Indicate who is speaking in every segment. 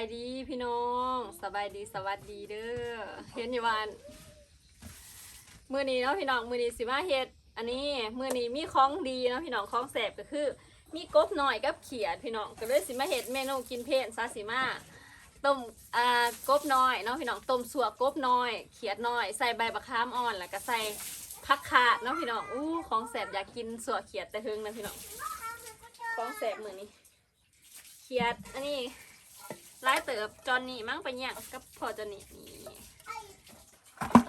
Speaker 1: ายดีพี่น้องสบายดีสวัสดีเด้อเห็นอยู่วาอันมือนี้เนาะพี่น้องมือนี้สิมาเฮ็ดอันนี้มือนี้มีของดีเนาะพี่น้องของแสบก็คือ มีกบหน่อยกับเขียดพี่น้องก็เลยสิมาเฮ็ดเมนูกินเพลนซาสิมาต้มอ่ากบน้อยเนาะพี่น้องต้มสัวกบน้อย เขียดน้อยใส่ใบบักขามอ่อนแล้วก็ใส่ผักขาดเนาะพี่น้องอู้ของแสบอยากกินสัวเขียดแต่เฮงนะพี่น้องของแสบมือนี้เขียดอันนี้ ลายเติบจอนนี่มั้งไปเนี่ยงกับพอจอนนี่นี่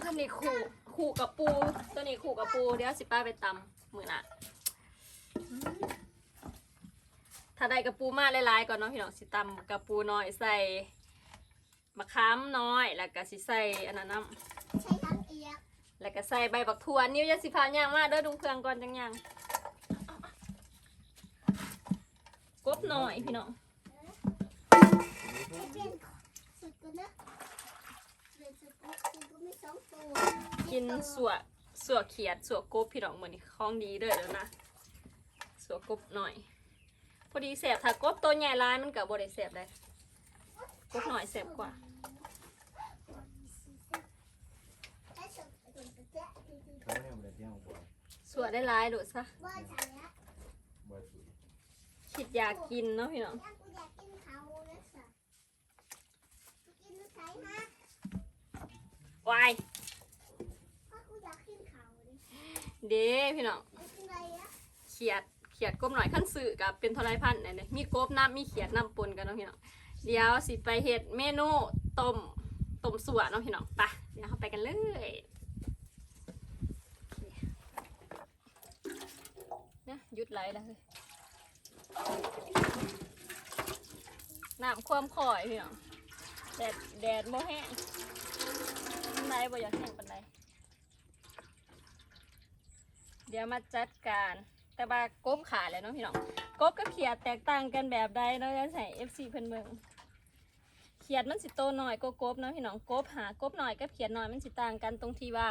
Speaker 1: ตัวนี้ขู่ขู่กับปูตัวนี้ขู่กับปูเดี๋ยวสิป้าไปตำมือน่ะอืมถ้าได้กับปูมาหลายๆก่อนเนาะพี่น้องสิตำกับปูน้อยใส่มะขามน้อย แล้วก็สิใส่อันนั้นน้
Speaker 2: ใช้ทั้งเอียกำ
Speaker 1: แล้วก็ใส่ใบบักถั่วนิ้วยาสิพาย่างมาเด้อดุงเครื่องก่อนจังย่างกบหน่อยพี่น้อง
Speaker 2: ให้เปลี่ยนสุดกันนะเปลี่ยนสุดก็สุดก็ไม่สองตัว
Speaker 1: กินสัวสัวเขียดสัวกบพี่น้องเหมือนของดีเด้อแล้วนะสัวกบหน่อย พอดีแสบถ้ากบตัวใหญ่ร้ายมันกับบริแสบได้กบหน่อยแสบกว่า
Speaker 2: ให้สุดสุดก็จะดีดี
Speaker 3: เขาเนี่ยมันเที่ยวบ่อย
Speaker 1: สัวได้ร้ายโดดซะ
Speaker 2: ว่าใช่ละ
Speaker 3: บ่อยสุด
Speaker 1: คิดอยากกินเนาะพี่น้อง
Speaker 2: ย่างกูอยากกินเขานะสัสกูกินลูกไก่ฮะ
Speaker 1: วาย
Speaker 2: เด้
Speaker 1: พี่น้อง
Speaker 2: เขี
Speaker 1: ยดเขียดกบหน่อยขั้นสื่อกับเป็นทลายพันธุ์เนี่ยมีกบน้ำมีเขียดน้ำปนกันเนาะพี่น้องเดี๋ยวสิไปเฮ็ดเมนูต้มต้มสัวเนาะพี่น้องไปเดี๋ยวเราไปกันเลยเนี่ยหยุดไหลแล้วเฮ้ยน้ำความข่อยพี่น้องแดดแดดบ่แห้ง ไดบ่อยากแห้งปันไดเดี๋ยวมาจัดการ แต่ว่ากบขาแล้วเนาะพี่น้องกบกับเขียดแตกต่างกันแบบใดเนาะจะใส่ FC เพิ่นเมืองเขียดมันสิโตหน่อยก็กบเนาะพี่น้องกบหากบหน่อยกับเขียดหน่อยมันสิต่างกันตรงที่ว่า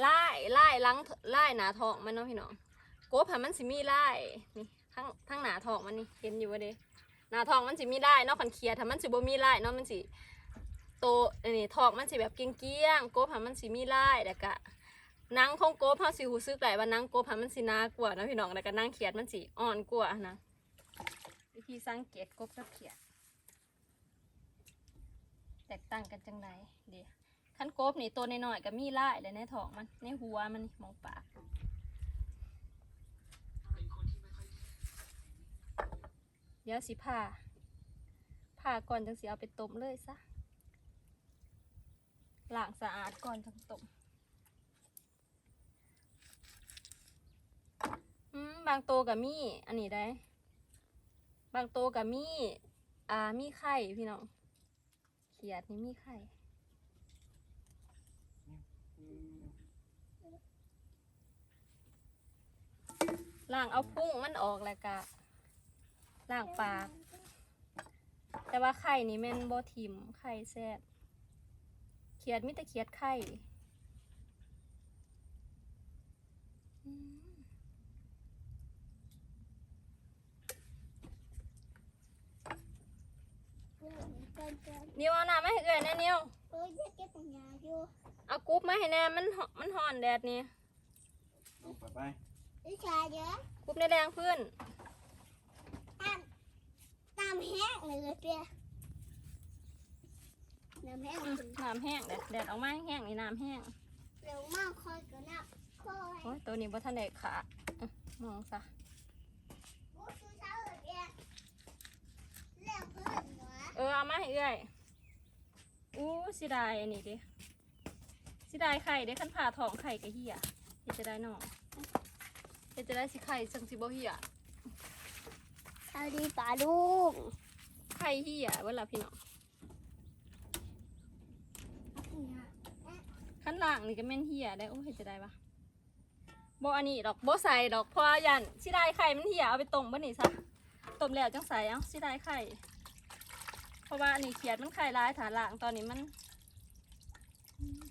Speaker 1: ไล่ไล่ลังไล่หนาทองมันเนาะพี่น้องกบหามันสิมีไล่นี่ทั้งทั้งหนาทองมันนี่เห็นอยู่ว่าเด้หนาทองมันสิมีได้เนอกขันเคียร์ถ้ามันสิบ่มีลายเนาะมันสิ โตอันนี้ทองมันสิแบบเกี้ยงๆกบหามันสิมีลายแล้วก็หนังของกบเฮาสิรู้สึกได้ว่าหนังโกบหามันสินากว่านะพี่น้องแล้วก็นั่งเขียดมันสิอ่อนกว่านะวิธีสังเกตกบกับเขียด แตกต่างกันจังไดเดี๋ยวคันกบนี่ตัวน้อยๆก็มีลายเลยในท้องมันในหัวมันมองปากเดี๋ยวสิผ่าผ่าก่อนจังสิเอาไปต้มเลยซะ ล้างสะอาดก่อนจังต้มอืมบางโตวกับมีอันนี้ได้ บางโตวกับมีอ่ามีไข่พี่น้องเขียดนี่มีไข่ล้างเอาพุ่งมันออกแล้วกะล้างปาก แต่ว่าไข่นี่แม่นบ่ทิมไข่แซ่บ ขียดมิแต่เขียดไข่อืม
Speaker 2: เออเกินเกิน
Speaker 1: นิวเอาน้ำมาให้เอื่อยแน่นิว
Speaker 2: เอออยากเก็บปัญญาอยู่
Speaker 1: เอากรุ๊บมาให้แน่มันหมันห่อนแดดนี่
Speaker 3: เอาไปไป
Speaker 2: วิชาเยอะ
Speaker 1: กรุ๊บในแรงพื้น
Speaker 2: ตามตามแห้งเลยเปีย น้ำแห้ง
Speaker 1: น้ำแห้งแดดแดดออกมาแห้งนี่น้ำแห้ง
Speaker 2: เร็วมากคอยกันนะคอย
Speaker 1: โอ้ยตัวนี้บ่ทันได้ขาดอื้อมองซะ
Speaker 2: กูซื้อเช้าเลยเปียเร็วเพื่อนเหรอ
Speaker 1: เออเอามาให้เอื่อยอู้สิได้อันนี้ดิสิได้ไข่เด้คันผ่าท้องไข่ก็เหี่ยเฮ็ดจะได้น้องเฮ็ดจะได้สิไข่จังสิบ่เหี่ย
Speaker 2: สวัสดีป่าลุง
Speaker 1: ไข่เหี่ยเวลาพี่น้องขั้ นล่างนี่ก็แม่นเหี่ยได้โอ้เฮ็ดจะได้ปะบอันนี้ดอกโบใส่ดอกพราะว่ายันสิได้ไข่มันเหี่ยเอาไปต้มบ่นี่ซะต้มแล้วจังใส่เอ้าสิได้ไข่เพราะว่าอันนี้เขียดมันไข่ร้ายฐานล่างตอนนี้มัน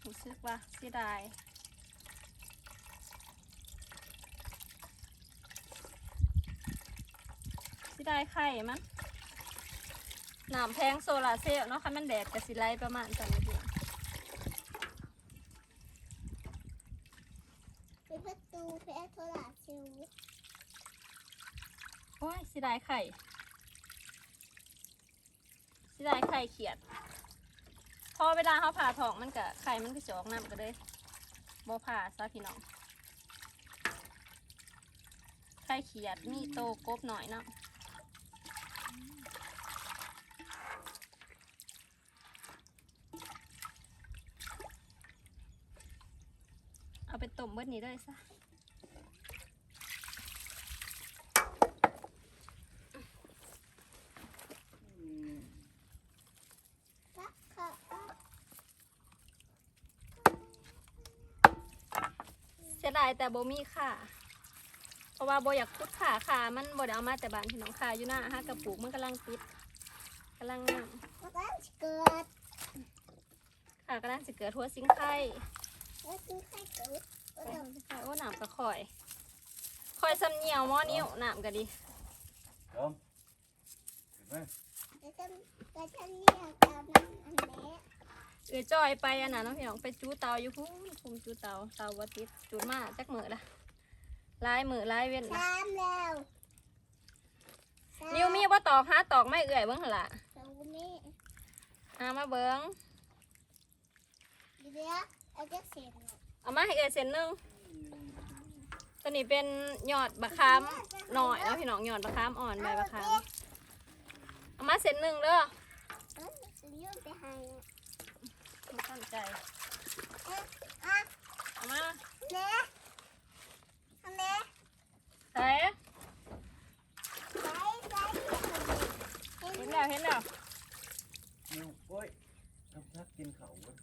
Speaker 1: รู้สึกว่าสิได้สิได้ไข่มันน้ำแพงโซลาร์เซลล์เนาะคันมันแดดกะสิไลประมาณจังเดียว
Speaker 2: เป็นประตูแพ้โทรศัพท์ซิว
Speaker 1: โอ้ยได้ไข่สิได้ไข่เขียด พอเวลาเขาผ่าท้องมันกะไข่มันก็จะออกน้ำก็เลยบ่ผ่าซะพี่น้อง ไข่เขียดมีโตกบหน่อยเนาะเอาไปต้มเบิดนี้เลยซะ
Speaker 2: รักค่ะ
Speaker 1: เสียดาย แต่บ่มีค่ะ เพราะว่าบ่อยากพุดขาขามันบ่ได้เอามาแต่บ้านพี่น้องขาอยู่หน้าฮะกระปุกมันกำลังติดกำลังงาม
Speaker 2: มันก็จะเกิด
Speaker 1: ขากำลังสิเกิดหัวสิงไข่
Speaker 2: แล้วคือใครเกิดก็ต้อง
Speaker 1: โอ้น้ำก็ข่อยข่อยซ้ำเหนียวหม้อนิ้วน้ำก็ดี
Speaker 3: ลมเห็นไหม
Speaker 2: แล้วจะแล้วจะเรียกตามนั้นอันนี้
Speaker 1: เออจอยไปอันนั้นเนาะพี่น้องไปจูเตาอยู่พุ่นคุมจูเตาเตาบ่ติดจูมาจักมือละลายมือลายเว้นละ
Speaker 2: สามแล้ว
Speaker 1: นิ้วมีบ่ตอกหาตอกไม่เอื่อยเบิ่งหั่นล่ะ
Speaker 2: ตรงนี้
Speaker 1: หามาเบิ่ง
Speaker 2: เดี๋ยวเอาจะเสร็จแล้ว
Speaker 1: เอามาให้เอื่อยเส้นหนึงตัวนี้เป็นยอดบะขามหน่อยเนาะพี่น้องยอดบะขามอ่อนใบบะขามเอามาเส้นหนึงเด้อ
Speaker 2: เอ้ยเลี้ยวไปให้
Speaker 1: ไม่ ตั้งใจ
Speaker 2: อะอะ
Speaker 1: เอามา
Speaker 2: เน่อันนี้
Speaker 1: ใส่
Speaker 2: ใส่ใส่
Speaker 1: เห็นแล้วเห็นแล้ว
Speaker 3: นิ้วโอ้ยทับทักกินเขาเว้ย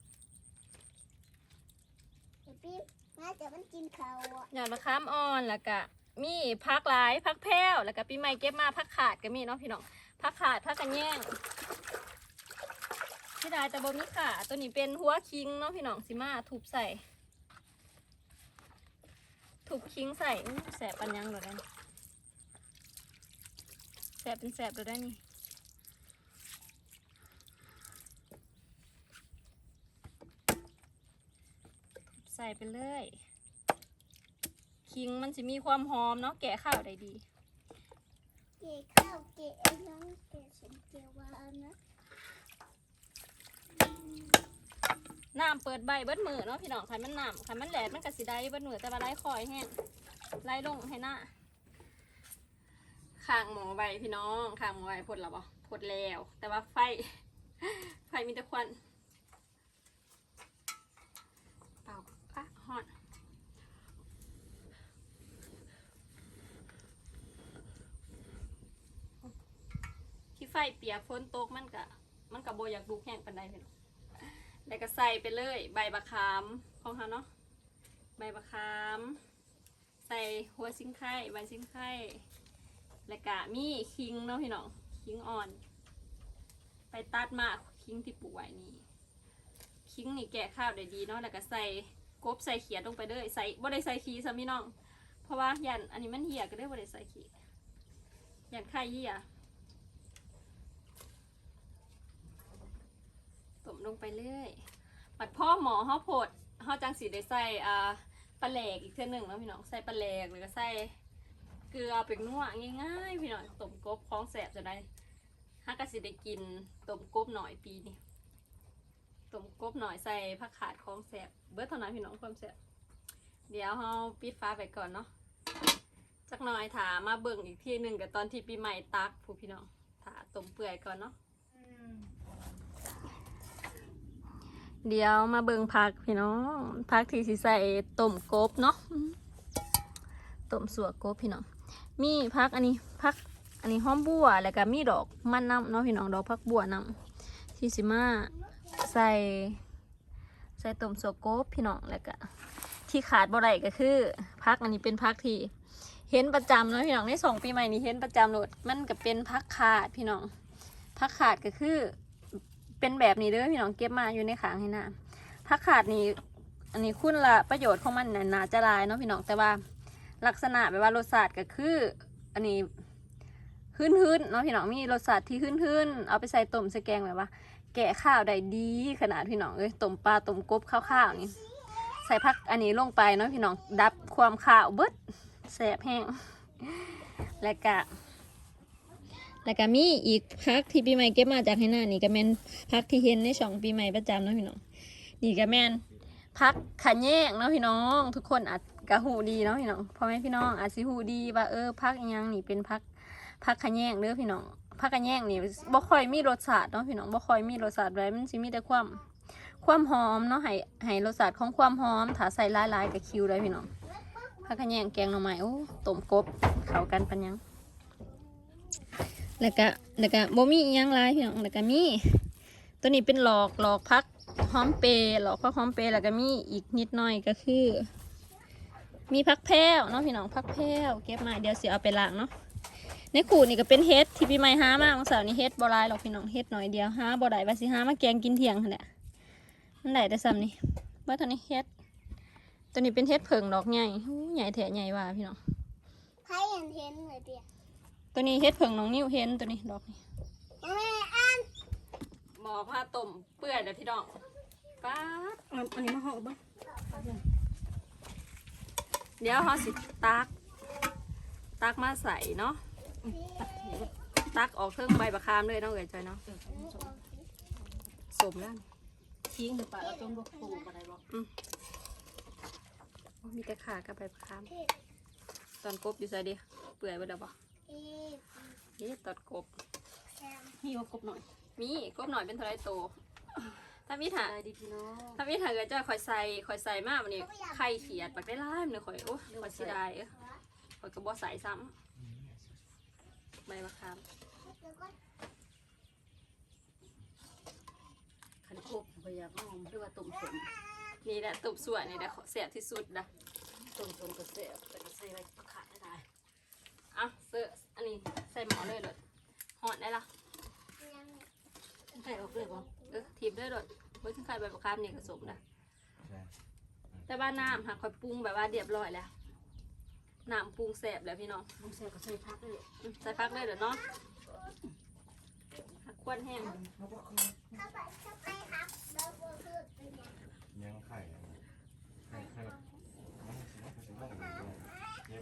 Speaker 2: เดี๋ยวพี่น่าจะมันกินเขาอะ
Speaker 1: ยอดมะขามอ่อนแล้วก็มีพักหลายพักแพ้วแล้วก็ปีใหม่เก็บมาพักขาดก็มีเนาะพี่น้องพักขาดพักกันแย่ง ที่ได้แต่บ่มีขาตัวนี้เป็นหัวคิงเนาะพี่น้องสิมาทุบใส่ทุบคิงใส่แสบปันยังเลยได้นี่แสบเป็นแสบเลยได้นี่ใส่ไปเลย คิงมันจะมีความหอมเนาะแกะข้าวได้ดี
Speaker 2: เกะข้าวเกะไอ้น้องเกะฉันเกะวานนะ
Speaker 1: น้ำเปิดใบเบิดมือเนาะพี่น้องคันมันน้ำคันมันแหลดมันก็สิได้เบิดมือแต่ว่าไล่คอยแห้งไล่ลงให้หน้าข้างหมอใบพี่น้องข้างหมอใบพดแล้วบ่พดแล้ว แต่ว่าไฟ ไฟมีแต่ควันเป่าอะฮอดที่ไฟเปียกฝนตกมันก็มันก็บ่อยากลุกแห้งปานใดพี่น้อง แล้วก็ใส่ไปเลย ใบบะขามของเขาเนาะ ใบบะขาม ใส่หัวซิงไข่ใบซิงไข่แล้วก็มีคิงเนาะพี่น้อง คิงอ่อน ไปตัดมาคิงที่ปลูกไว้นี่ คิงนี่แกะข้าวได้ดีเนาะ แล้วก็ใส่กบใส่เขียดลงไปเลย ใส่บ่ได้ใส่ขี้ซะพี่น้อง เพราะว่ายันอันนี้มันเหี่ยก็ได้บ่ได้ใส่ขี้ยันไข่เหี่ย ต้ม ลงไปเรื่อยปัดพ่อหมอเขาโพดเขาจังสีได้ใส่อ่าปลาแหลกอีกเท่าหนึ่งแล้วพี่น้องใส่ปลาแหลกแล้วก็ใส่เกลือเป็นนัวง่ายๆพี่น้องต้มกบคล้องแสบจะได้ฮักกะสิได้กินต้มกบหน่อยปีนี้ต้มกบหน่อยใส่ผักขาดคล้องแสบเบิร์เท่านั้นพี่น้องความแสบเดี๋ยวเราปิดฟ้าไปก่อนเนาะจักหน่อยถามาเบิ่งอีกทีหนึ่งกับตอนที่ปีใหม่ตักผู้พี่น้องถาต้มเปื่อยก่อนเนาะ เดี๋ยวมาเบิงพักพี่น้องพักที่สิใส่ต้มกบเนาะต้มสัวกบพี่น้อง มีพักอันนี้พักอันนี้หอมบัวแล้วก็มีดอกมันน้ำเนาะพี่น้องดอกพักบัวน้ำที่สิมาใส่ใส่ต้มสัวกบพี่น้องแล้วก็ที่ขาดบ่ได้ก็คือพักอันนี้เป็นพักที่เห็นประจำเนาะพี่น้องในสองปีใหม่นี้เห็นประจำโหลดมันก็เป็นพักขาดพี่น้องพักขาดก็คือ เป็นแบบนี้เด้อพี่น้องเก็บมาอยู่ในขางให้หน้าผักขาดนี่อันนี้คุณละประโยชน์ของมันน่ะน่าจะลายเนาะพี่น้องแต่ว่าลักษณะแบบว่ารสชาติก็คือ อันนี้หหื้นเนาะพี่น้องมีรสชาติที่หื้นๆเอาไปใส่ต้มใส่แกงแบบว่า แกะข้าวได้ดีขนาดพี่น้องเอ้ยต้มปลาต้มกบข้าวๆนี่ใส่ผักอันนี้ลงไปเนาะพี่น้องดับความข้าวเบิดแสบแห้งแล้วก็ แล้วก็มีอีกพักที่ปีใหม่เก็บมาจากให้หน้านี่ก็แม่นพักที่เห็นในช่องปีใหม่ประจำเนาะพี่น้องนี่ก็แม่นพักขันแยงเนาะพี่น้อง ทุกคนอาจกะหูดีเนาะพี่น้องพ่อแม่พี่น้องอาจสิหูดีว่าเออพักยังนี่เป็นพักพักขันแยงเด้อพี่น้องผักกระแยงนี่บ่ค่อยมีรสชาติเนาะพี่น้องบ่ค่อยมีรสชาติไรมันสิมีแต่ความความหอมเนาะให้ให้รสชาติของความหอมถ้าใส่หลายๆกับคิวได้พี่น้องผักกระแยงแกงหน่อไม้โอ้ต้มกบเข้ากันปัญญัง แล้วก็แล้วก็บ่มีอีหยังหลายพี่น้องแล้วก็มีตัวนี้เป็นหลอกหลอกพักหอมเปรย์หลอกพักหอมเปรย์แล้วก็มีอีกนิดหน่อยก็คือ มีพักแพ้วเนาะพี่น้องพักแพ้วเก็บมาเดี๋ยวเสิเอาไปล้างเนาะในขูดนี่ก็เป็นเฮ็ดที่พี่ไม่หามากของสาวนี่เฮ็ดบ่หลายหรอกพี่น้องเฮ็ดหน่อยเดียวหาบ่ได้ว่าสิหามาแกงกินเที่ยงหั่นแหละมันได้แต่ซ้ำนี่ว่าตัวนี้เฮ็ดตัวนี้เป็นเฮ็ดเผิงดอกใหญ่หูใหญ่แท้ใหญ่ว่าพี่น้อง
Speaker 2: ใครเห็นเห็นเลยเปีย
Speaker 1: ตัวนี้เฮ็ดเผิงน้องนิ้วเห็นตัวนี้ดอกนี่
Speaker 2: แม่อ่าน
Speaker 1: บอกว่าต้มเปื่อยเด้อพี่น้องป๊าดอันนี้มาห่อบ่เดี๋ยวเฮาสิตัก ตักมาใส่เนาะตักออกเครื่องใบบักคามเลยเนาะเอ๋ยจอยเนาะสมแล้ว
Speaker 4: ทิ้งหรือเปล่าเอาต้นบกปูอะไรบอก
Speaker 1: โอ้มีแต่ขากับใบประคาม ตอนกบอยู่ใส่ดิเปื่อยไปแล้วบ่
Speaker 2: เอ๊ะ
Speaker 1: เอ๊ะตอนกบ
Speaker 2: แซม
Speaker 4: มีกบหน่อย
Speaker 1: มีกบหน่อยเป็นเท่าไรโต ถ้ามีถา
Speaker 4: ได้ดีพี่น้อง
Speaker 1: ถ้ามีถาเกิดจะคอยใส่คอยใส่มากวันนี้ไข่เขียดปักได้ล่ามเลยคอยโอ้คอยสิได้เอ้ยคอยกระบอกใส่ซ้ำใบประคาม
Speaker 2: แล้วก็
Speaker 4: ขันกบพยายามเอาหรือว่าต้มสม
Speaker 1: นี่แหละตุบส่วนนี่แหละเสียที่สุดนะ
Speaker 4: ต้มสมกระเสียบแต่กระเสียบประขาดได้
Speaker 1: อะเสื้ออันนี้ใส่หมอเลยเลยหอดได้ละ
Speaker 2: ยัง
Speaker 4: ใช่ออกเลยบ่
Speaker 1: เออทีบด้วยเลยเว้ยถึงไข่ใบประคามเนี่ยกระสมนะแต่ว่าน้ำหากคอยปรุงแบบว่าเรียบร้อยแล้วน้ำปรุงแสบแล้วพี่น้อง
Speaker 4: ลุงเสียบกระเสียพักเลย
Speaker 1: อืมใส่พักเลยเดี๋ยวเนาะผักควนแห้ง
Speaker 2: เข้าไปเข้าไปครับแล้วก็คือเป็นยัง
Speaker 3: ยังไข่ไข่ไ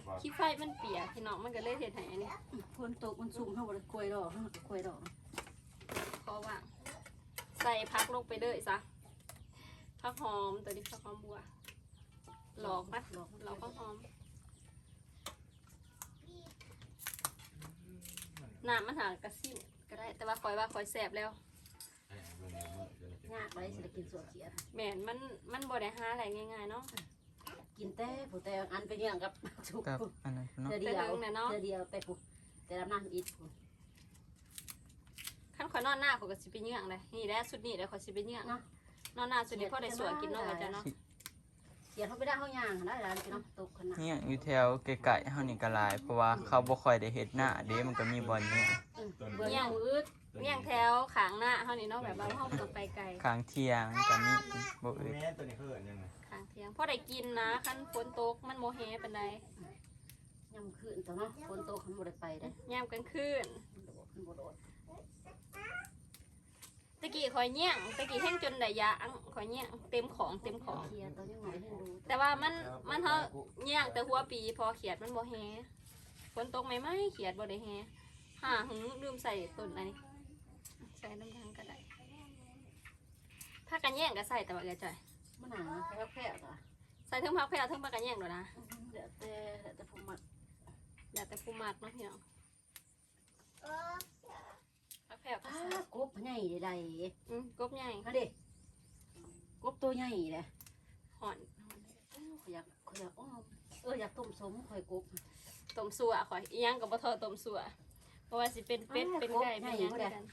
Speaker 3: ข่เนี่ยปะ
Speaker 1: ขี้ไฟมันเปียกพี่น้องมันก็เลยเห็ดให้อันนี้
Speaker 4: ฝนตกมันสุ่มเข้าบริกล้วยดอกเข้าบริกล้วยดอก
Speaker 1: เพราะว่า ใส่พักลงไปเลยซะพักหอมตัวนี้พักหอมบัวหลอกปะ
Speaker 4: หลอก
Speaker 1: หลอกพักหอมน้ำมันหากระซิ่มก็ได้ แต่ว่าคอยว่าคอยแสบแล้ว
Speaker 4: ยากไรสิได้กินสวดเขียด
Speaker 1: แหม่นมันมันบ่ได้หาอะไรง่ายๆเนาะ
Speaker 4: กินแต่ผู้แต่อันไปเยี่ยงกับสุก
Speaker 5: กับอันนั้นเนาะ
Speaker 4: เดียวเดียวเดียวเดียวแต่ผู้แต่ละนั่งอีก
Speaker 1: ขั้นข่อยนอนหน้าข่อยก็สิไปเยื่องเลยนี่แหละสุดนี้เดี๋ยวข่อยสิไปเยื่องนอนหน้าสุดนี้พอได้สวยกินเนาะว่าจะเนาะ
Speaker 4: เขียดเขาไปได้เขาย่างได้ร้านพี่น้องตกขนาด
Speaker 5: เนี่ยอยู่แถวไกลๆเฮานี่ก็หลายเพราะว่าเขาบ่ค่อยได้เฮ็ดหน้าเด้มันก็มีบ่อนเนี่ย
Speaker 4: เบื่อ
Speaker 1: เมี่ยง
Speaker 4: อืด
Speaker 1: เมี่ยงแถวขางหน้าเฮานี่เนาะแบบว่าเฮาบ่ต้องไปไกล
Speaker 5: ข้างเที่ยงก็มีบ่อึด
Speaker 3: แม่ตัวนี้เขาเอิญยังไง
Speaker 1: ขางเที่ยงพอได้กินนะคันฝนตกมันโมเฮปานใด
Speaker 4: ย่ำคืนตัวเนาะฝนตกเขาบ่ได้ไปได้
Speaker 1: ยามกลางคืน
Speaker 4: มันบ่โดด
Speaker 1: ตะกี้ข่อยเยี่ยงตะกี้แห้งจนได้ยาอังข่อยเยี่ยงเต็มของเต็มของ
Speaker 4: เขียดตัวยังหน่อยให้ดู
Speaker 1: แต่ว่ามันมันเฮาเยี่ยงแต่หัวปีพอเขียดมันบ่แฮฝนตกไหมไหมเขียดบ่ได้แฮห่าหึงลืมใส่ต้นอันนี้ ใส่น้ำทางก็ได้ถ้ากันแย่งก็ใส่แต่ว่าเอือจ่อย
Speaker 4: มันหนาแค่แค่ตัว
Speaker 1: ใส่ทั้งพักแพรวทั้งพักกันแย่งด้วยนะ
Speaker 4: เดี๋ยวแต่แต่ผมมัก
Speaker 1: อย่าแต่ผู้มักเนาะพี่น้อง
Speaker 2: เออ
Speaker 1: พักแพรวก็
Speaker 4: อ้า
Speaker 1: ใส่
Speaker 4: กบใหญ่ใด
Speaker 1: อืมกบใหญ่
Speaker 4: เขาดิกบตัวใหญ่เลย
Speaker 1: หอน
Speaker 4: เขาอยากเขาอยากอ้อมเอออยากต้มสมข่อยกบ
Speaker 1: ต้มสัวข่อยอีหยังกับบ่ทอต้มสัวเพราะว่าสิเป็นเป็ดเป็นไก่เป็นหยังด้วยกัน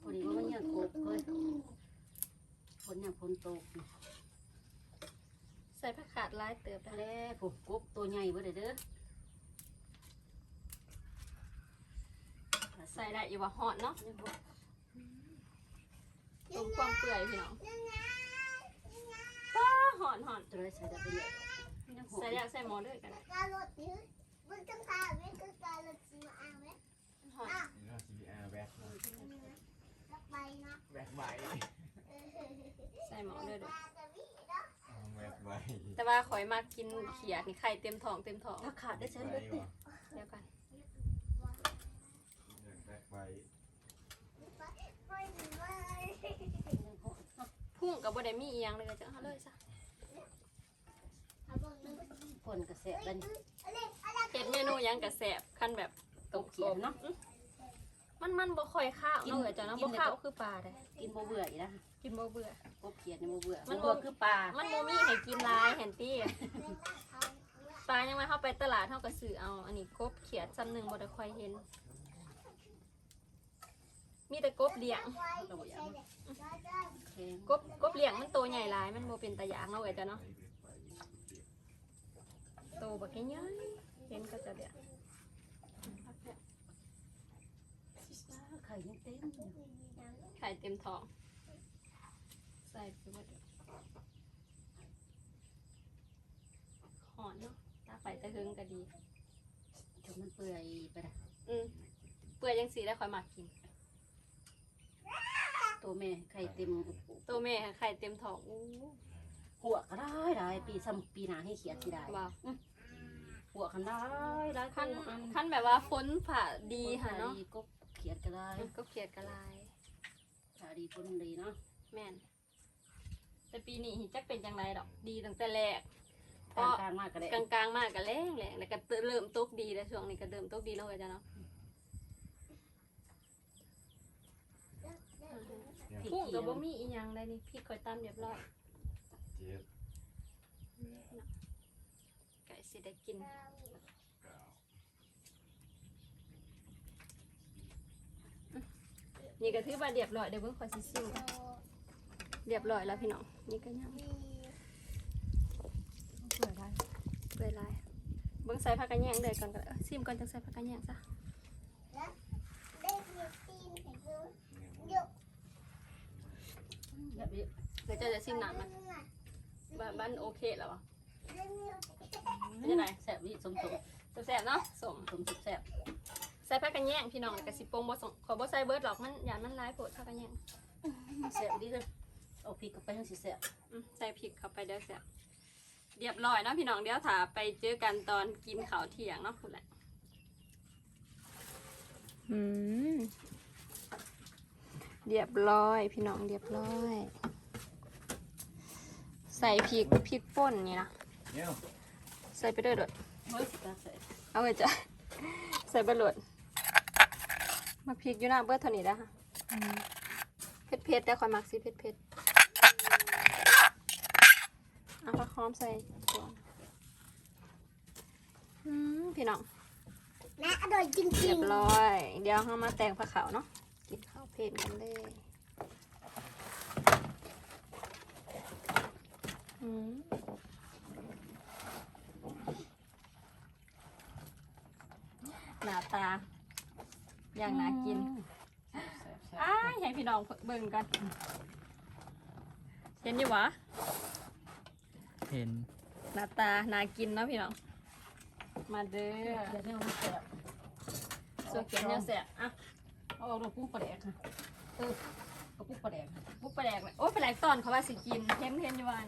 Speaker 4: พอดีว่ามันยังกบเลยฝนยังฝนตก
Speaker 1: ใส่ผักขาดลายเติบได้
Speaker 4: แล้วผูกกบตัวใหญ่เบ่ได้เด้อ
Speaker 1: ใส่ได้อยู่ว่าหอนเนาะ
Speaker 4: ยังบ่
Speaker 1: ต้มความเปื่อยพี่น้อง
Speaker 2: ยังไง
Speaker 1: ป้าหอนหอน
Speaker 4: ตัวไรใส่ได้ไปเยอะยังหอม
Speaker 1: ใส่แล้วใส่หม้อด้วยกัน
Speaker 2: การรถยืดมันต้องการไหมก็การ ใบนะแบกใบใส่
Speaker 1: หมอ
Speaker 2: เลยดู แบกใบแต่
Speaker 1: ว่าข่อยมากกินเขียดนี่ไข่เต็มท้องเต็มท้อง
Speaker 4: ถ้าขาดได้
Speaker 3: ฉัน
Speaker 4: เบ็ดติ
Speaker 3: ด
Speaker 1: เดี๋ยวกัน
Speaker 3: แบก
Speaker 2: ใบ
Speaker 1: พุ่งกับบ่ได้มีเอียงเลยจ้ะเอาเลยซะ
Speaker 4: ผลกระแสะ
Speaker 2: บัน
Speaker 1: เฮ็ดเมนูยังกระแสบขั้นแบบ
Speaker 4: ตกเขียนเนาะ
Speaker 1: มันมันบ่ค่อยข้าวเนาะเอ้ยจ้ะเนาะบ่ข้าวคือปลาเด้
Speaker 4: กินบ่เบื่ออีกนะ
Speaker 1: กินบ่เบื่อ
Speaker 4: กบเขียนเนี่ยบ่เบื่อ
Speaker 1: มันบ่
Speaker 4: บ่ เบื่อคือปลา
Speaker 1: มันบ่มีให้กินหลายแฮนตี้ปลายังมาเฮาไปตลาดเฮาก็ซื้อเอา อันนี้กบเขียดซ้ำหนึงบ่ได้ค่อยเห็น มีแต่กบเลี้ยง
Speaker 4: เค็ม
Speaker 1: กบกบเลี้ยงมันโตใหญ่หลาย มันโมเป็นตะหยางเอาไว้จ้ะเนาะโตบักใหญ่ๆเห็นก็จะเดียว
Speaker 4: ไข่ยังเต็มอยู่
Speaker 1: ไข่เต็มท้อง ใส่ไปหมดหอนเนาะตาไฟตะหึงก็ดี
Speaker 4: จนมันเปื่อยไปละ
Speaker 1: อืมเปื่อยยังสีได้ค่อยมักกิน
Speaker 4: ตัวแม่ไข่เต็ม
Speaker 1: โตแม่ค่ะไข่เต็มท้องอู้
Speaker 4: หัวก็ได้ได้ปีซ้ำปีหน้าให้เขียนสิได้
Speaker 1: ว้าว
Speaker 4: หัวกันได้ได้
Speaker 1: ขั้น
Speaker 4: อัน
Speaker 1: ขั้นแบบว่าฝนผ่าดีค่ะเนาะ
Speaker 4: กบเขียนก็ได้
Speaker 1: ก็เขียดกระลาย
Speaker 4: ถ้าดีคนดีเนาะ
Speaker 1: แม่น แต่ปีนี้หิจักเป็นจังไรดอก ดีตั้งแต่แรกเพ
Speaker 4: กลา
Speaker 1: ราะ
Speaker 4: งกลางมากก็ได้
Speaker 1: กลางๆมากก็แรงแหละแล้วก็เริ่มตกดีแล้วช่วงนี้ก็เริ่มตกดีแล้วเลยจ้ะเนาะ
Speaker 4: พริก
Speaker 1: พุ่ง
Speaker 4: เขี
Speaker 1: กั
Speaker 4: ย
Speaker 1: บ
Speaker 4: ว
Speaker 1: บ่มีอีหยังเลยนี่พี่คอยตามเรียบร้อย
Speaker 3: เจ็ด
Speaker 1: ไก่สิได้กิน นี่ก็ถือว่าเรียบร้อยเดี๋ยวเบิ่งคอยสิซิมกันเรียบร้อยแล้วพี่น้องนี่ก็ยังเปื่อยได้เปื่อยลายเบิ่งใส่ผักกระแยงเลยก่อนก็ได้เอ้ยซิมก่อนจังใส่ผักกระแยงซะ
Speaker 2: ได้เพียงตีนเห็นดูเยอะ
Speaker 4: แบบนี้
Speaker 1: เดี๋ยวเจะจะซิมน้ำมันบ้านบ้านโอเคแล้ววะ
Speaker 2: เรื่องนี้
Speaker 1: เป็นยังไง
Speaker 4: แซ่บวิสมสม
Speaker 1: แซ่บๆเนาะสม
Speaker 4: สมสุดแซ่บ
Speaker 1: ใส่ผักกระแยงพี่น้องกระสิปรุงบ่สงขอบ่ใส่เบิดหรอกมันอย่ามันร้ายโผดผักกระแยง
Speaker 4: แซ่บดีเลยเอาพริกกับไปทั้งสิแซ่บ
Speaker 1: อืมใส่พริกเข้าไปเดี๋ยวแซ่บเรียบร้อยเนาะพี่น้องเดี๋ยวถ้าไปเจอกันตอนกินข้าวเที่ยงเนาะคุณแหละอืมเรียบร้อย พี่น้องเรียบร้อย ใส่พริกพริกป่นนี่นะ
Speaker 3: เนี่ย
Speaker 1: ใส่ไปด้วยเดด
Speaker 4: เฮ้ยตาแซ่บ
Speaker 1: เอาไปจ้ะ ใส่บะหลด มาพริกอยู่หน้าเบิดเท่านี้แล้วค่ะเผ็ดเผ็ดๆแต่คอยมักสิเผ็ดเผ็ดๆเอาผักหอมใส่ก่อนอืมพี่น้อง
Speaker 2: แม่อร่อยจริ
Speaker 1: เรีย
Speaker 2: ง
Speaker 1: บร้อย เดี๋ยวเรามาแต่งผักขาวเนาะกินข้าวเผ็ดกันเลยอืมหน้าตา อย่างน่ากิน
Speaker 4: แซ่บแซ่บ
Speaker 1: อ้ายให้พี่น้องเบิ่งกัน เห็นอยู่หวะ
Speaker 5: เห็น
Speaker 1: หน้าตาน่ากินเนาะพี่น้อง มาเด้อ
Speaker 4: เดี๋ยวนี้มันแซ่บ
Speaker 1: ส่วนเขียนเนี่ยเสียอะ
Speaker 4: เอาเอาลูกกุ้งปลาแดกค่ะเออเอากุ้งปลาแดกค่ะ
Speaker 1: บุกไปแดกเลยโอ้ยไปแดกตอนเขาว่าสิกินเห็นเห็นอยู่วาน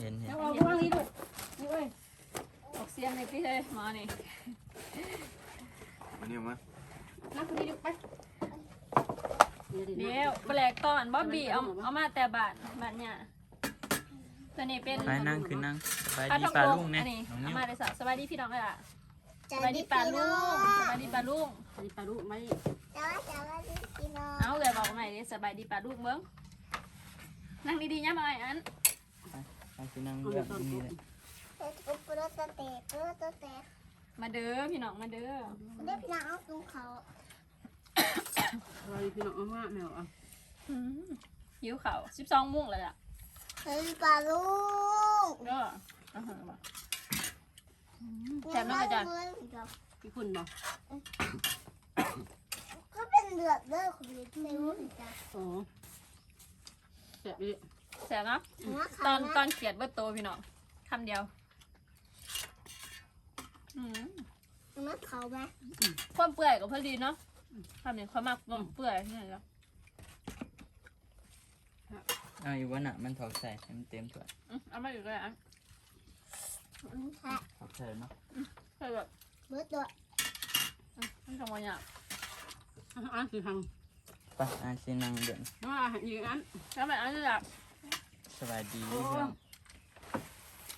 Speaker 5: เห็นเห็น
Speaker 4: เอาเอาวางนี้ลูกนี่เว้ย
Speaker 1: ออกเสียงเลยพี่เฮ้ยมานี่
Speaker 3: มาเนี่ยมา
Speaker 4: นั่งคนนี้ลูกไปเดี๋ยว
Speaker 1: เดี๋ยวไปแดกตอนบ๊อบบี้เอาเอามาแต่บาทบาทเนี่ยตัวนี้เป็น
Speaker 5: ไปนั่งคือนั่งสบาย
Speaker 1: ปลา
Speaker 5: ดี
Speaker 1: ทอง
Speaker 5: ปลา
Speaker 1: โก
Speaker 5: ลุงเนี่ย
Speaker 1: อันนี้
Speaker 5: น้อง
Speaker 1: เอา
Speaker 5: นิ้ว
Speaker 1: มาเลยสะสบายดีพี่น้องเลยล่ะ
Speaker 2: ๆ
Speaker 1: สบายดีปลาลุงสบายดีปลาลุง
Speaker 4: อันนี้ปลาลูกไหม
Speaker 2: แต่ว่าแต่ว่าพี่น้อง
Speaker 1: เอาเลยบอกใหม่ดิสบายดีปลาลุงเบิ้งนั่งดีๆเนี่ยมาไอ้อัน
Speaker 5: ไปคือนั่งแบบนี้เลย
Speaker 2: เฮ็ดอุปโรตเตะอุปโรตเตะ
Speaker 1: มาเด้อพี่น้องมาเด้อ
Speaker 2: เด็กพี่น้องเอาตรงเขา
Speaker 4: เราพี่น้องเอามาแมวเอา
Speaker 1: อืมหิวเขาสิบสองโมุ่งเลยล่ะ
Speaker 2: เฮ้ยปลาลูก
Speaker 1: ก็อาหารว่ะแถมน้องกระจาย
Speaker 4: พี่คุณบอก
Speaker 2: ก็เป็นเลือดเลือดของพี่ไม่รู้เหมือนกัน
Speaker 4: โอ้แซ่บดี
Speaker 1: แสบนะตอนตอนเขียดเบิดโตพี่น้องคำเดียวอืม
Speaker 2: มักเขาไหม
Speaker 1: ความเปื่อยกับพอดีเนาะ คำนี้เขามักความเปื่อยนี่แหละ
Speaker 5: เอาอยู่วันน่ะมันถอกใส่ให้มันเต็มถ้วย
Speaker 1: อืมเอามาอยู่เลยอะ
Speaker 2: มันแค่
Speaker 5: ขอบใจเนาะ
Speaker 1: ใช่แบบ
Speaker 2: เบิดตัว
Speaker 1: มันจังหวะเนี่ย
Speaker 4: อันคือทาง
Speaker 5: ไปอาสินังเดือน
Speaker 4: น้าอีกอัน
Speaker 1: แล้วแบบอันนี้แบบ
Speaker 5: สบายดีพี่น้อง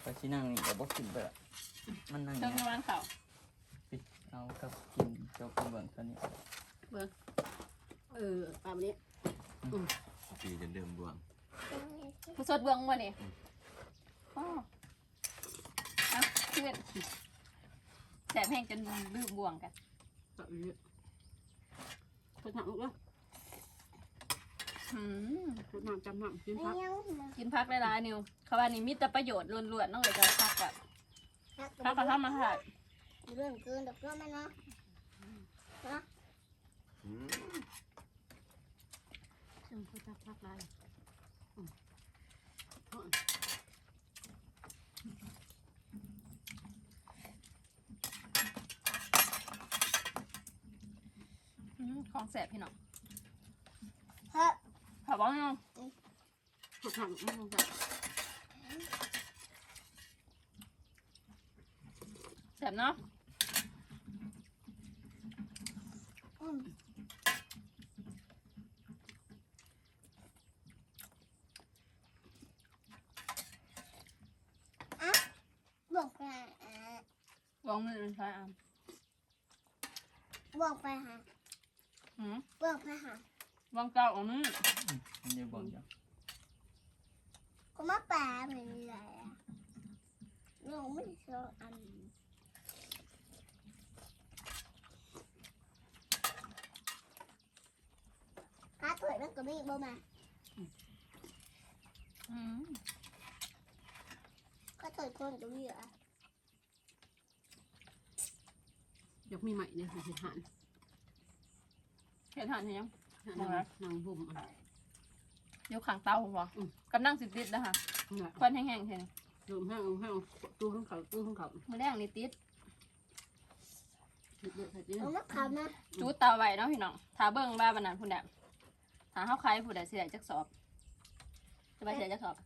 Speaker 5: ไปสินังนี่ก็บ่ขึ้นไปละมันนั่ง
Speaker 1: เครื่อง
Speaker 5: เนี่ย
Speaker 1: ร้านเขา
Speaker 5: ปิด เอากับกินเจ้ากินเบิ่งเท่านี้
Speaker 4: เออตามนี้
Speaker 3: ปีจะเดิมบวง
Speaker 1: ผู้สดเบื้องมาเนี่ยอ๋ออะเพื่อนแสบแห้งจนลืมบ่วงกัน
Speaker 4: ตามนี้คนทำลูกแล้ว
Speaker 1: หืม
Speaker 4: คนน้ำจำน้ำกิน
Speaker 2: ไม่
Speaker 4: พัก
Speaker 2: ยังมา
Speaker 1: กินพักได้หลายนิวเขาว่านี่มีแต่ประโยชน์ล้วนๆน้องเลยจะพักแบบ
Speaker 2: พัก
Speaker 1: พักกับทำมาค่ะ
Speaker 2: เรื่องเกินดอกก็ไม่เนาะ
Speaker 3: อืม
Speaker 4: ซึ่งคนทักพักได้
Speaker 1: อืมของแสบพี่น้อง
Speaker 2: ฮ้ย
Speaker 1: ขอบอกพี่น้อง
Speaker 4: คนทำไม่ต้องจับ
Speaker 1: แสบเนาะ
Speaker 2: อืมอะ บอกไปหาอะ
Speaker 1: วางมือเป็นไฟอะ
Speaker 2: บอกไปหา
Speaker 1: หืม
Speaker 2: บอกไปหาวา
Speaker 1: งเก้าเอามือ
Speaker 5: มันจะบอกจัง
Speaker 2: ก็มาแปลไม่มีอะไรอะลงไม่ชอบอันข้า เปิดแล้วก็ไม่บอกมา
Speaker 1: อืม
Speaker 2: ข้าเปิดคนก็มีอะ
Speaker 4: อยกมีใหม่เนี่ยสิหัน
Speaker 1: เห็นหันเห็นยัง
Speaker 4: นางนางบุ่มอะ
Speaker 1: ยกขังเตาบ่กำลังสิติดนะคะควันแห้งๆเห็น
Speaker 4: รวมให้เอาให้เอาตู้ข้างเขาตู้ข้างเขา
Speaker 1: มือแรกนี่ติด
Speaker 4: เอดใส่เดือ
Speaker 2: เอา
Speaker 4: ด
Speaker 2: มาขำนะ
Speaker 1: จูดเตาไว้เนาะพี่น้องถ้าเบิ่งว่าบันนั้นพุ่นแด ถ้าเฮาใครผู้ใดสิได้จักสอบจะไปสิได้จักสอบ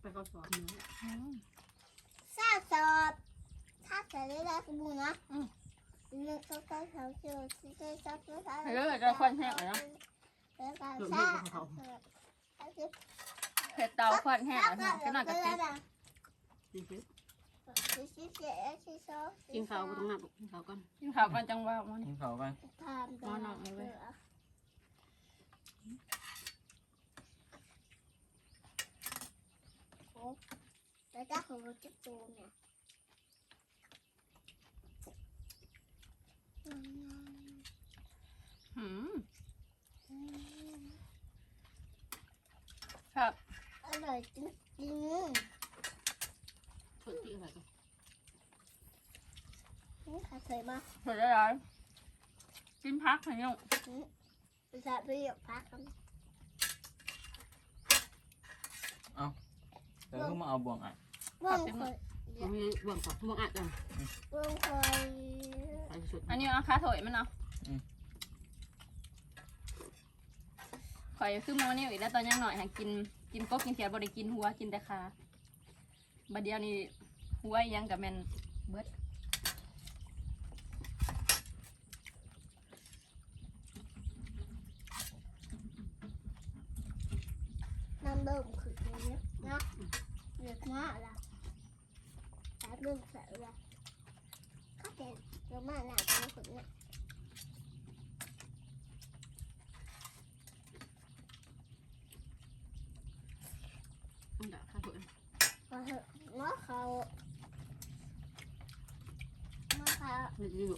Speaker 4: ไปเขาสอนเนื้อ
Speaker 2: ทราบสอบถ้าเสร็จแล้วสบู่นะเลือกเขาเขาเขาเชื่อสิเชื่อสักเชื่อสัก
Speaker 1: เออจะควันแห้งเลยเนาะ
Speaker 2: แล้วก็
Speaker 4: เดือด
Speaker 2: ท
Speaker 4: เลือ
Speaker 2: รา
Speaker 4: ด
Speaker 2: บ
Speaker 4: เขา
Speaker 1: เผ็ดเตาควันแห้งแล้วพี่น้องก็น่าจะติด
Speaker 4: กิน
Speaker 2: กิ
Speaker 4: ข้าวก็ต้องนับกินข้าวก่อน
Speaker 1: กินข้าวกันจังว่ามัน
Speaker 5: กินข้าวกัน
Speaker 2: ทำตัวหนักเลยโอ้ แล้วก็หัวจุดตัวเนี่ย
Speaker 1: หืมครับ
Speaker 2: อร่อยจริง
Speaker 4: เปิดที่อะไรกัน
Speaker 2: ๆนี่ค่ะเคยมา
Speaker 1: เผ็ดอะไรกินพักพี่น้อง
Speaker 2: ภาษาประโยคพักกัน
Speaker 5: เดี๋ ยวก็มาเอาบ่วงอะ
Speaker 2: ว่างคอย
Speaker 4: มันมีบ่วงกับบ่วงอัดกัน
Speaker 2: ว่างคอย
Speaker 4: ใส่สุด
Speaker 1: อันนี้เอาคาโถยมันเนาะข่อยคือโมนี่อีกแล้วตอนยังหน่อยหากินกินกบกินเขียดบ่ได้กินหัวกินแต่ขาบัดเดียวนี้หัวยังกับแมนเบิด
Speaker 2: น้ำเดิมคืออย่างนี้นะเด็กมากละแต่เรื่องเสร็จละข้าเด็กเยอะมากนะเป็นคนเนี่ย
Speaker 4: อันดับข้าวสวย
Speaker 2: พอเถอะง้อเขาง้อเขา
Speaker 4: นี่อยู่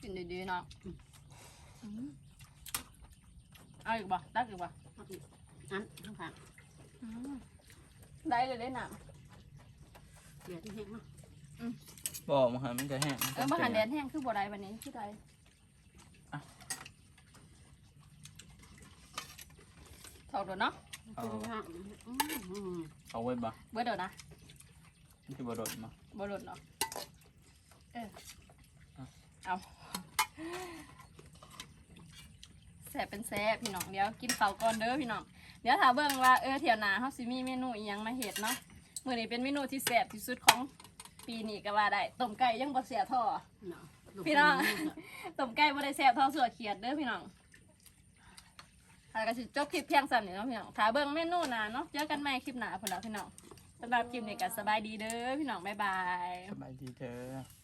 Speaker 1: กินดีๆเนาะอืมเอาอีกบ่ตักอีกบ่
Speaker 4: อันข้างข้าง
Speaker 1: อืม ได้เลยได้หนัง
Speaker 4: เดือดที่แห้งมาก
Speaker 5: บอกมาหามันจะแห้ง
Speaker 1: เออมาหันแดดแห้งคือบ่ได้วันนี้คือได้ถอดแล้วเนาะ
Speaker 4: ข้างข้างอืม
Speaker 5: เอาไว้บ่
Speaker 1: เบิดเดี๋ยวนะ
Speaker 5: มันจะบ่โดดมา
Speaker 1: บหลุดเนาะเออเอา แสบเป็นแสบพี่น้องเดี๋ยวกินเต่าก่อนเด้อพี่น้องเดี๋ยวถามเบิ่งว่าเออเที่ยวหนาเฮาสิมีเมนูอีหยังมาเฮ็ดเนาะมื้อนี้เป็นเมนูที่แซ่บที่สุดของปีนี้ก็ว่าได้ต้มไก่ยังบ่เสียท่อ พี่น้อง ต้มไก่บ่ได้แซ่บเท่าสัวเขียดเด้อพี่น้องแล้วก็สิจบคลิปเพียงสั่นนี่เนาะพี่น้องถ้าเบิ่งเมนูหนาเนาะเจอกันใหม่คลิปหน้าพุ่นละพี่น้องสำหรับคลิปนี้ก็สบายดีเด้อพี่น้องบ๊ายบาย
Speaker 5: สบายดีเด้อ